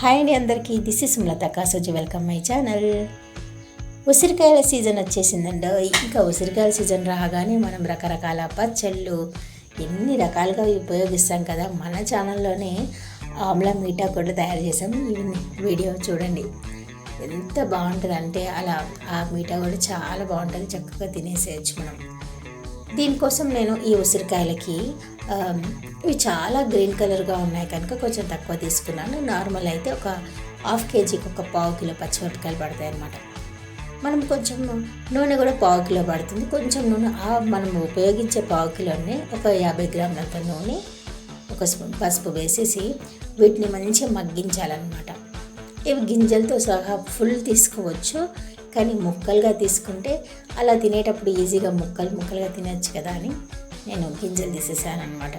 Hi అండి అందరికీ. This is Sumalatha Kasoji welcome my channel ఉసిరికాయల సీజన్ వచ్చేసిందండి. ఇంకా ఉసిరికాయల సీజన్ రాగానే మనం రకరకాల పచ్చళ్ళు ఎన్ని రకాలుగా ఉపయోగిస్తాం కదా మన ఛానల్లోనే ఆమ్లా మీఠా కూడా తయారు చేసాం. ఈ వీడియో చూడండి. ఎంత బాగుంటుంది అంటే అలా ఆ మీఠా కూడా చాలా బాగుంటుంది. చక్కగా తినేసేయచ్చు మనం. దీనికోసం నేను ఈ ఉసిరికాయలకి ఇవి చాలా గ్రీన్ కలర్గా ఉన్నాయి కనుక కొంచెం తక్కువ తీసుకున్నాను. నార్మల్ అయితే ఒక హాఫ్ కేజీకి ఒక పావు కిలో పచ్చిమిరపకాయలు పడతాయి అన్నమాట. మనం కొంచెం నూనె కూడా పావు కిలో పడుతుంది. కొంచెం నూనె మనం ఉపయోగించే పావు కిలోనే ఒక యాభై గ్రాములంత నూనె ఒక స్పూన్ పసుపు వేసేసి వీటిని మంచిగా మగ్గించాలన్నమాట. ఇవి గింజలతో సహా ఫుల్ తీసుకోవచ్చు. కానీ ముక్కలుగా తీసుకుంటే అలా తినేటప్పుడు ఈజీగా ముక్కలు ముక్కలుగా తినచ్చు కదా అని నేను గింజలు తీసేసాను అనమాట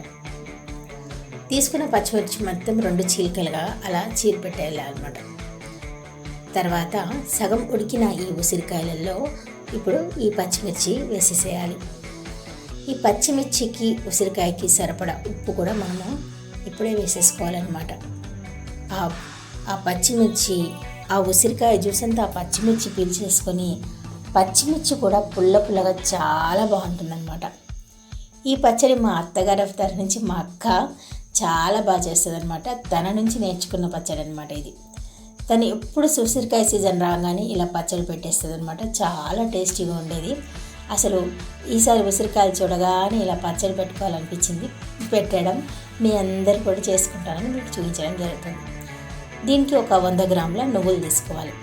తీసుకున్న పచ్చిమిర్చి మొత్తం రెండు చీలికలుగా అలా చీరి పెట్టేయాలన్నమాట తర్వాత సగం ఉడికిన ఈ ఉసిరికాయలలో ఇప్పుడు ఈ పచ్చిమిర్చి వేసేసేయాలి. ఈ పచ్చిమిర్చికి ఉసిరికాయకి సరిపడా ఉప్పు కూడా మనము ఇప్పుడే వేసేసుకోవాలన్నమాట. ఆ ఆ పచ్చిమిర్చి ఆ ఉసిరికాయ జ్యూస్ అంతా ఆ పచ్చిమిర్చి పీల్చేసుకొని పచ్చిమిర్చి కూడా పుల్ల పుల్లగా చాలా బాగుంటుందన్నమాట. ఈ పచ్చడి మా అత్తగారి తర నుంచి మా అక్క చాలా బాగా చేస్తుంది అనమాట తన నుంచి నేర్చుకున్న పచ్చడి అనమాట ఇది. తను ఎప్పుడు ఉసిరికాయ సీజన్ రాగానే ఇలా పచ్చడి పెట్టేస్తుంది అనమాట చాలా టేస్టీగా ఉండేది. అసలు ఈసారి ఉసిరికాయలు చూడగానే ఇలా పచ్చడి పెట్టుకోవాలనిపించింది. పెట్టడం మీ అందరు కూడా చేసుకుంటారని మీకు చూపించడం జరుగుతుంది. దీనికి ఒక వంద గ్రాముల నువ్వులు తీసుకోవాలి.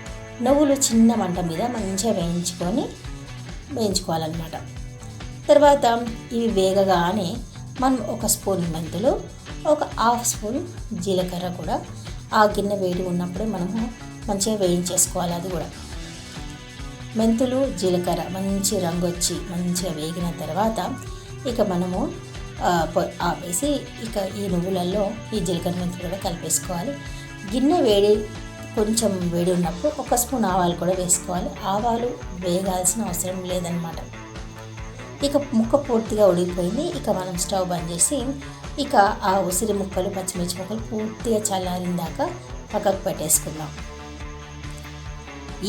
నువ్వులు చిన్న మంట మీద మంచిగా వేయించుకొని వేయించుకోవాలన్నమాట. తర్వాత ఇవి వేగగానే మనం ఒక స్పూన్ మెంతులు ఒక హాఫ్ స్పూన్ జీలకర్ర కూడా ఆ గిన్నె వేడి ఉన్నప్పుడే మనము మంచిగా వేయించేసుకోవాలి అది కూడా. మెంతులు జీలకర్ర మంచి రంగు వచ్చి మంచిగా వేగిన తర్వాత ఇక మనము ఆ, ఆపేసి ఇక ఈ నువ్వులలో ఈ జీలకర్ర మెంతులు కూడా కలిపేసుకోవాలి. గిన్నె వేడి కొంచెం వేడి ఉన్నప్పుడు ఒక స్పూన్ ఆవాలు కూడా వేసుకోవాలి. ఆవాలు వేగాల్సిన అవసరం లేదనమాట ఇక ముక్క పూర్తిగా ఉడికిపోయింది. ఇక మనం స్టవ్ బంద్ చేసి ఇక ఆ ఉసిరి ముక్కలు పచ్చిమిర్చి ముక్కలు పూర్తిగా చల్లారిన దాకా పక్కకు పెట్టేసుకుందాం.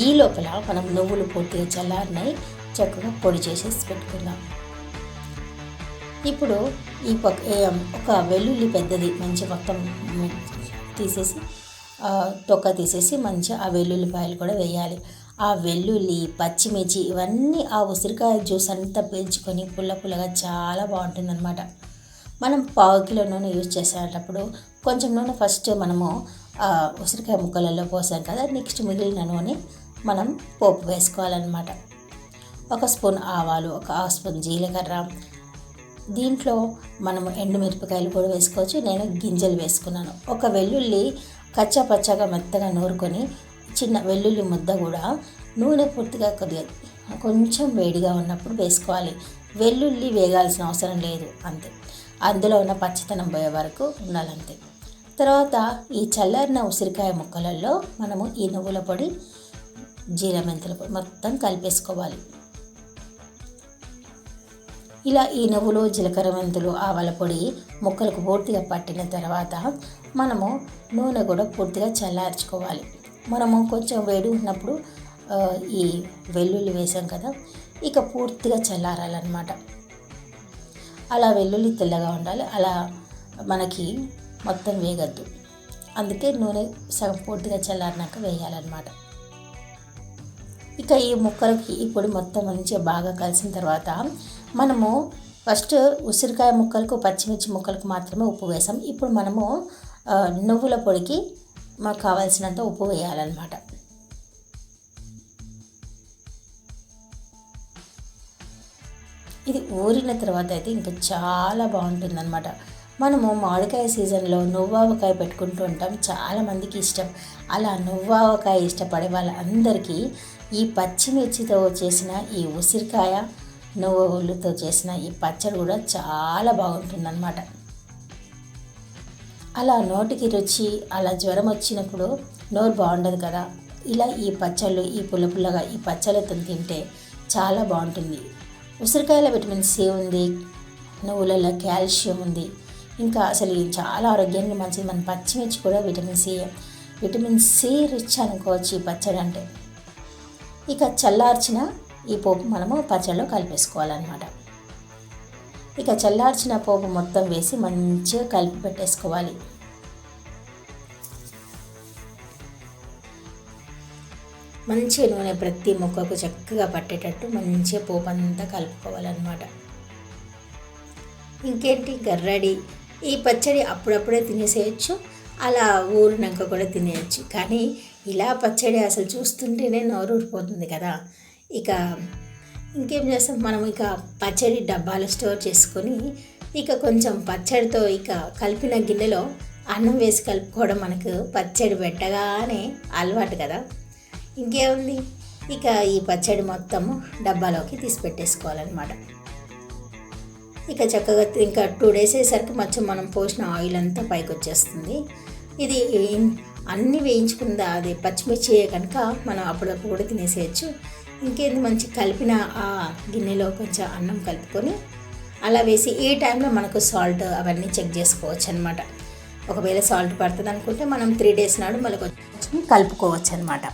ఈ లోపల మనం నువ్వులు పూర్తిగా చల్లారినాయి చక్కగా పొడి చేసేసి పెట్టుకుందాం. ఇప్పుడు ఈ పక్క ఒక వెల్లుల్లి పెద్దది మంచి మొత్తం తీసేసి తొక్క తీసేసి మంచిగా ఆ వెల్లుల్లిపాయలు కూడా వేయాలి. ఆ వెల్లుల్లి పచ్చిమిర్చి ఇవన్నీ ఆ ఉసిరికాయ జ్యూస్ అంతా పీల్చుకొని పుల్ల పుల్లగా చాలా బాగుంటుందన్నమాట. మనం పావు కిలో నూనె యూజ్ చేసేటప్పుడు కొంచెం నూనె ఫస్ట్ మనము ఉసిరికాయ ముక్కలలో పోసాం కదా నెక్స్ట్ మిగిలిన నూనె మనం పోపు వేసుకోవాలన్నమాట. ఒక స్పూన్ ఆవాలు ఒక హాఫ్ స్పూన్ జీలకర్ర. దీంట్లో మనము ఎండుమిరపకాయలు కూడా వేసుకోవచ్చు. నేను గింజలు వేసుకున్నాను. ఒక వెల్లుల్లి కచ్చా పచ్చగా మెత్తగా నూరుకొని చిన్న వెల్లుల్లి ముద్ద కూడా నూనె పూర్తిగా కొద్దిగా కొంచెం వేడిగా ఉన్నప్పుడు వేసుకోవాలి. వెల్లుల్లి వేగాల్సిన అవసరం లేదు అంతే. అందులో ఉన్న పచ్చితనం పోయే వరకు ఉండాలంతే. తర్వాత ఈ చల్లారిన ఉసిరికాయ ముక్కలలో మనము ఈ నువ్వుల పొడి జీర మెంతుల పొడి మొత్తం కలిపేసుకోవాలి. ఇలా ఈ నువ్వులు జీలకర్ర మెంతులు ఆవాల పొడి ముక్కలకు పూర్తిగా పట్టిన తర్వాత మనము నూనె కూడా పూర్తిగా చల్లార్చుకోవాలి. మనము కొంచెం వేడి ఉన్నప్పుడు ఈ వెల్లుల్లి వేసాం కదా ఇక పూర్తిగా చల్లారాలన్నమాట. అలా వెల్లుల్లి తెల్లగా ఉండాలి. అలా మనకి మొత్తం వేగద్దు. అందుకే నూనె సగం పూర్తిగా చల్లారినాక వేయాలన్నమాట. ఇక ఈ ముక్కలకి ఇప్పుడు మొత్తం మంచిగా బాగా కలిసిన తర్వాత మనము ఫస్ట్ ఉసిరికాయ ముక్కలకు పచ్చిమిర్చి ముక్కలకు మాత్రమే ఉప్పు వేసాం. ఇప్పుడు మనము నువ్వుల పొడికి మాకు కావాల్సినంత ఉప్పు వేయాలన్నమాట. ఇది ఊరిన తర్వాత అయితే ఇంకా చాలా బాగుంటుందన్నమాట. మనము మామిడికాయ సీజన్లో నువ్వావకాయ పెట్టుకుంటూ ఉంటాం. చాలామందికి ఇష్టం. అలా నువ్వావకాయ ఇష్టపడే వాళ్ళందరికీ ఈ పచ్చిమిర్చితో చేసిన ఈ ఉసిరికాయ నువ్వులతో చేసిన ఈ పచ్చడి కూడా చాలా బాగుంటుందన్నమాట. అలా నోటికి రుచి అలా జ్వరం వచ్చినప్పుడు నోరు బాగుండదు కదా. ఇలా ఈ పచ్చళ్ళు ఈ పుల్ల పుల్లగా ఈ పచ్చళ్ళతో తింటే చాలా బాగుంటుంది. ఉసిరికాయలో విటమిన్ సి ఉంది నువ్వులలో కాల్షియం ఉంది. ఇంకా అసలు ఇది చాలా ఆరోగ్యానికి మంచిది. మన పచ్చిమిర్చి కూడా vitamin C vitamin C rich అనుకోవచ్చు ఈ పచ్చడి అంటే. ఇక చల్లార్చిన ఈ పోపు మనము పచ్చడిలో కలిపేసుకోవాలన్నమాట. ఇక చల్లార్చిన పోపు మొత్తం వేసి మంచిగా కలిపి పెట్టేసుకోవాలి. మంచిగా నూనె ప్రతి ముక్కకు చక్కగా పట్టేటట్టు మంచిగా పోపు అంతా కలుపుకోవాలన్నమాట. ఇంకేంటి? గర్రడి. ఈ పచ్చడి అప్పుడప్పుడే తినేసేయచ్చు అలా ఊరినాక కూడా తినేయచ్చు. కానీ ఇలా పచ్చడి అసలు చూస్తుంటేనే నోరు ఊరిపోతుంది కదా. ఇక ఇంకేం చేస్తాం? మనం ఇక పచ్చడి డబ్బాలు స్టోర్ చేసుకొని ఇక కొంచెం పచ్చడితో ఇక కలిపిన గిన్నెలో అన్నం వేసి కలుపుకోవడం మనకు పచ్చడి పెట్టగానే అలవాటు కదా. ఇంకేముంది? ఇక ఈ పచ్చడి మొత్తము డబ్బాలోకి తీసి పెట్టేసుకోవాలన్నమాట. ఇక చక్కగా ఇంకా టూ డేస్ అయ్యేసరికి మధ్య మనం పోసిన ఆయిల్ అంతా పైకి వచ్చేస్తుంది. ఇది అన్నీ వేయించుకుందా అది పచ్చిమిర్చి కనుక మనం అప్పుడప్పుడు కూడా తినేసేయచ్చు. ఇంకేంది మంచి కలిపిన ఆ గిన్నెలో కొంచెం అన్నం కలుపుకొని అలా వేసి ఈ టైంలో మనకు సాల్ట్ అవన్నీ చెక్ చేసుకోవచ్చు అనమాట ఒకవేళ సాల్ట్ పడుతుంది అనుకుంటే మనం త్రీ డేస్ నాడు మళ్ళీ కొంచెం కలుపుకోవచ్చు అనమాట